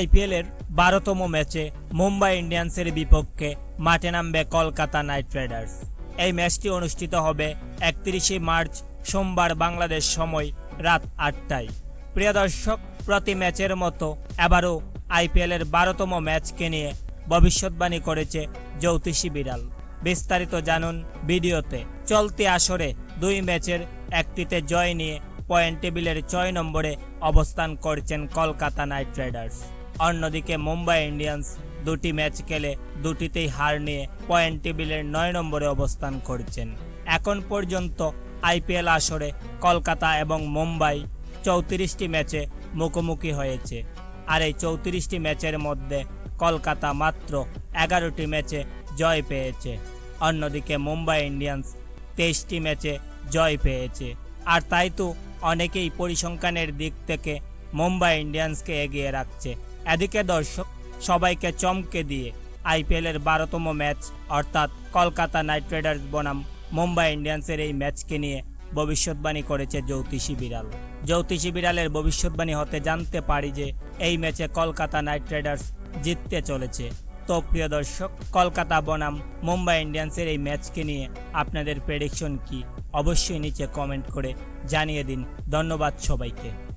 আইপিএলের বারোতম ম্যাচে মুম্বাই ইন্ডিয়ান্সের বিপক্ষে মাঠে নামবে কলকাতা নাইট রাইডার্স। এই ম্যাচটি অনুষ্ঠিত হবে একত্রিশে মার্চ, সোমবার বাংলাদেশ সময় রাত আটটায়। প্রিয় দর্শক, প্রতি ম্যাচের মতো এবারও আইপিএলের বারোতম ম্যাচকে নিয়ে ভবিষ্যৎবাণী করেছে জ্যোতিষী বিড়াল। বিস্তারিত জানুন ভিডিওতে। চলতি আসরে দুই ম্যাচের একটিতে জয় নিয়ে পয়েন্ট টেবিলের ছয় নম্বরে অবস্থান করছেন কলকাতা নাইট রাইডার্স। অন্যদিকে মুম্বাই ইন্ডিয়ান্স দুটি ম্যাচ খেলে দুটিতেই হার নিয়ে পয়েন্ট টেবিলের নয় নম্বরে অবস্থান করছেন। এখন পর্যন্ত আইপিএল আসরে কলকাতা এবং মুম্বাই চৌত্রিশটি ম্যাচে মুখোমুখি হয়েছে। আর এই চৌত্রিশটি ম্যাচের মধ্যে কলকাতা মাত্র এগারোটি ম্যাচে জয় পেয়েছে। অন্যদিকে মুম্বাই ইন্ডিয়ান্স তেইশটি ম্যাচে জয় পেয়েছে। আর তাই তো অনেকেই পরিসংখ্যানের দিক থেকে মুম্বাই ইন্ডিয়ান্সকে এগিয়ে রাখছে। এদিকে দর্শক, সবাইকে চমকে দিয়ে আইপিএলের বারোতম ম্যাচ, অর্থাৎ কলকাতা নাইট রাইডার্স বনাম মুম্বাই ইন্ডিয়ান্সের এই ম্যাচকে নিয়ে ভবিষ্যৎবাণী করেছে জ্যোতিষী বিড়াল। জ্যোতিষী বিড়ালের ভবিষ্যৎবাণী হতে জানতে পারি যে এই ম্যাচে কলকাতা নাইট রাইডার্স জিততে চলেছে। তো প্রিয় দর্শক, কলকাতা বনাম মুম্বাই ইন্ডিয়ান্সের এই ম্যাচকে নিয়ে আপনাদের প্রেডিকশন কি? অবশ্যই নিচে কমেন্ট করে জানিয়ে দিন। ধন্যবাদ সবাইকে।